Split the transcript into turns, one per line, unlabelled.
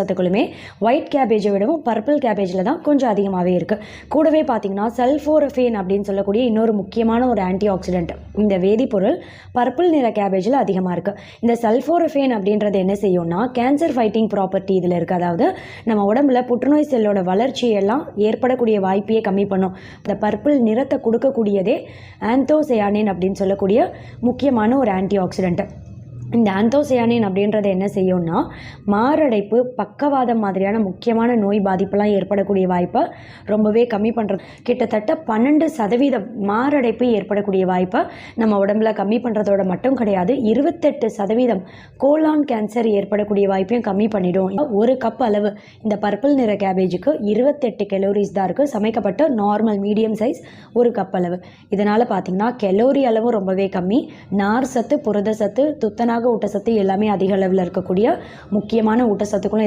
சத்துக்களுமே white கேபேஜை விடவும் purple கேபேஜில் தான் கொஞ்சம் அதிகமாகவே இருக்குது கூடவே பார்த்தீங்கன்னா சல்ஃபோரஃபேன் அப்படின்னு சொல்லக்கூடிய இன்னொரு முக்கியமான ஒரு ஆன்டி ஆக்சிடென்ட் இந்த வேதிப்பொருள் பர்பிள் நிற கேபேஜில் அதிகமாக இருக்குது இந்த சல்ஃபோரஃபேன் அப்படின்றது என்ன செய்யும்னா கேன்சர் ஃபைட்டிங் ப்ராப்பர்ட்டி இதில் இருக்குது அதாவது நம்ம உடம்புல புற்றுநோய் செல்லோட வளர்ச்சியெல்லாம் ஏற்படக்கூடிய வாய்ப்பையே கம்மி பண்ணும். இந்த பர்பிள் நிறத்தை கொடுக்கக்கூடியதே ஆந்தோசயானின் அப்படின்னு சொல்லக்கூடிய முக்கியமான ஒரு ஆன்டி ஆக்சிடென்ட் இந்த ஆந்தோசியானின் அப்படின்றது என்ன செய்யும்னா மாரடைப்பு பக்கவாதம் மாதிரியான முக்கியமான நோய் பாதிப்பெல்லாம் ஏற்படக்கூடிய வாய்ப்பை ரொம்பவே கம்மி பண்ணுறது கிட்டத்தட்ட பன்னெண்டு சதவீதம் மாரடைப்பு ஏற்படக்கூடிய வாய்ப்பை நம்ம உடம்புல கம்மி பண்ணுறதோட மட்டும் கிடையாது இருபத்தெட்டு சதவீதம் கோலான் கேன்சர் ஏற்படக்கூடிய வாய்ப்பையும் கம்மி பண்ணிடும். ஒரு கப் அளவு இந்த பர்பிள் நிற கேபேஜுக்கு இருபத்தெட்டு கெலோரிஸ் தான் இருக்குது சமைக்கப்பட்ட நார்மல் மீடியம் சைஸ் ஒரு கப் அளவு. இதனால் பார்த்தீங்கன்னா கெலோரி அளவும் ரொம்பவே கம்மி. நார் சத்து புரத சத்து துத்தனா ஊட்டச்சத்து எல்லாமே அதிக அளவில் இருக்கக்கூடிய முக்கியமான ஊட்டச்சத்துக்களும்